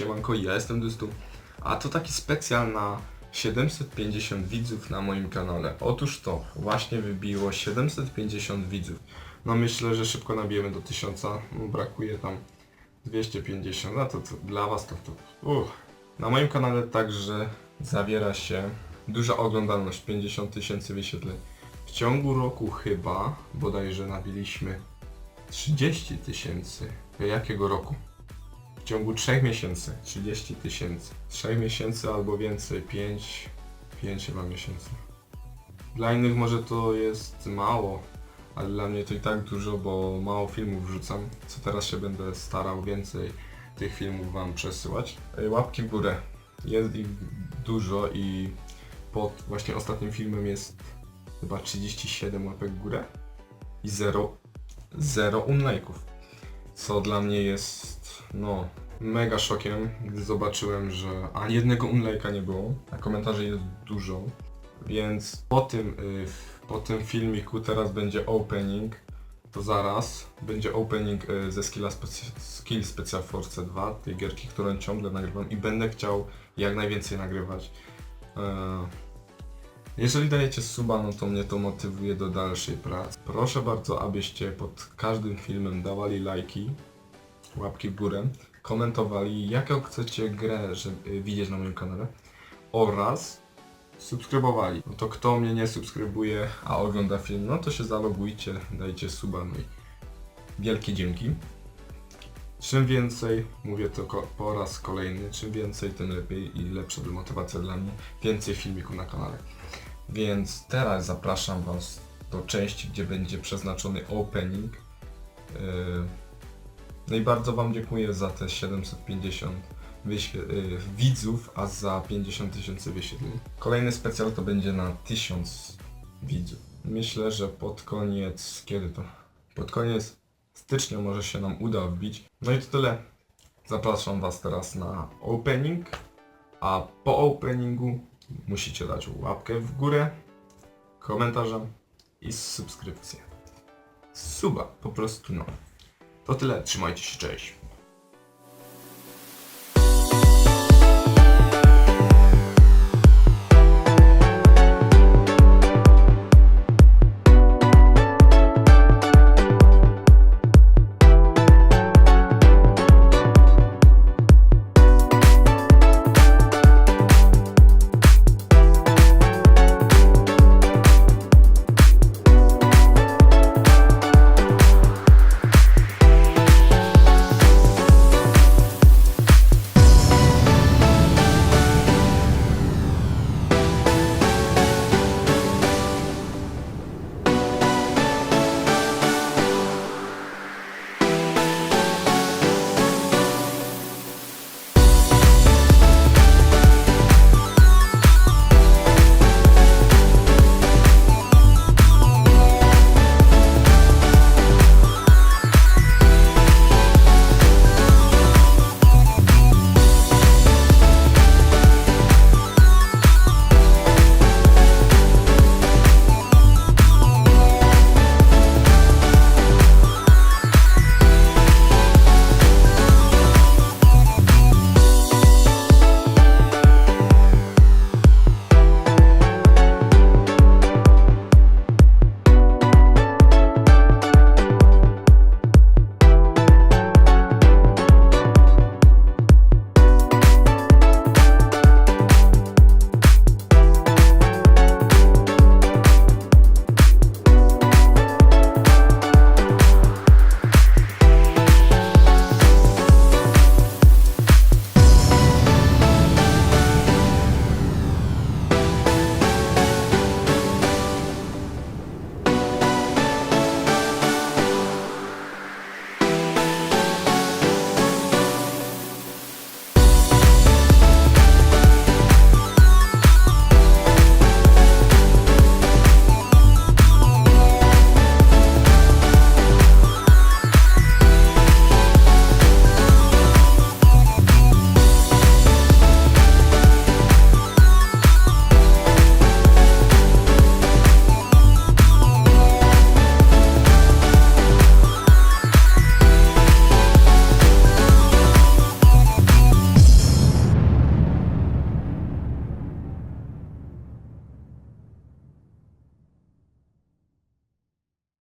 siemanko, ja jestem Dystu, a to taki specjal na 750 widzów na moim kanale. Otóż to, właśnie wybiło 750 widzów. No myślę, że szybko nabijemy do 1000, no, brakuje tam 250, a to, to dla was to, to uff. Na moim kanale także zawiera się duża oglądalność, 50 tysięcy wyświetleń. W ciągu roku chyba bodajże nabiliśmy 30 tysięcy. Jakiego roku? Ciągu 3 miesięcy 30 tysięcy. 3 miesięcy albo więcej, 5, 5 chyba miesięcy. Dla innych może to jest mało, ale dla mnie to i tak dużo, bo mało filmów wrzucam. Co teraz się będę starał więcej tych filmów wam przesyłać. Ej, Łapki w górę. Jest ich dużo i pod właśnie ostatnim filmem jest chyba 37 łapek w górę i 0, 0 unlike'ów. Co dla mnie jest, no, mega szokiem, gdy zobaczyłem, że ani jednego unlike'a nie było, a komentarzy jest dużo. Więc po tym, y, po tym filmiku teraz będzie opening, to zaraz będzie opening y, ze Skilla Speci- Skill Special Force 2, tej gierki, którą ciągle nagrywam i będę chciał jak najwięcej nagrywać. E, jeżeli dajecie suba, no to mnie to motywuje do dalszej pracy. Proszę bardzo, abyście pod każdym filmem dawali lajki, łapki w górę, komentowali jaką chcecie grę żeby, widzieć na moim kanale oraz subskrybowali. No to kto mnie nie subskrybuje, a ogląda film, no to się zalogujcie, dajcie suba, no i wielkie dzięki. Czym więcej, mówię to po raz kolejny, czym więcej, tym lepiej i lepsza motywacja dla mnie, więcej filmików na kanale. Więc teraz zapraszam Was do części, gdzie będzie przeznaczony opening. Yy, No i bardzo Wam dziękuję za te 750 wyświe- yy, widzów, a za 50 tysięcy wyświetleń. Kolejny specjal to będzie na 1000 widzów. Myślę, że pod koniec, kiedy to? Pod koniec stycznia może się nam uda wbić. No i to tyle. Zapraszam Was teraz na opening, a po openingu musicie dać łapkę w górę, komentarza i subskrypcję. Suba, po prostu no. To tyle, trzymajcie się, cześć.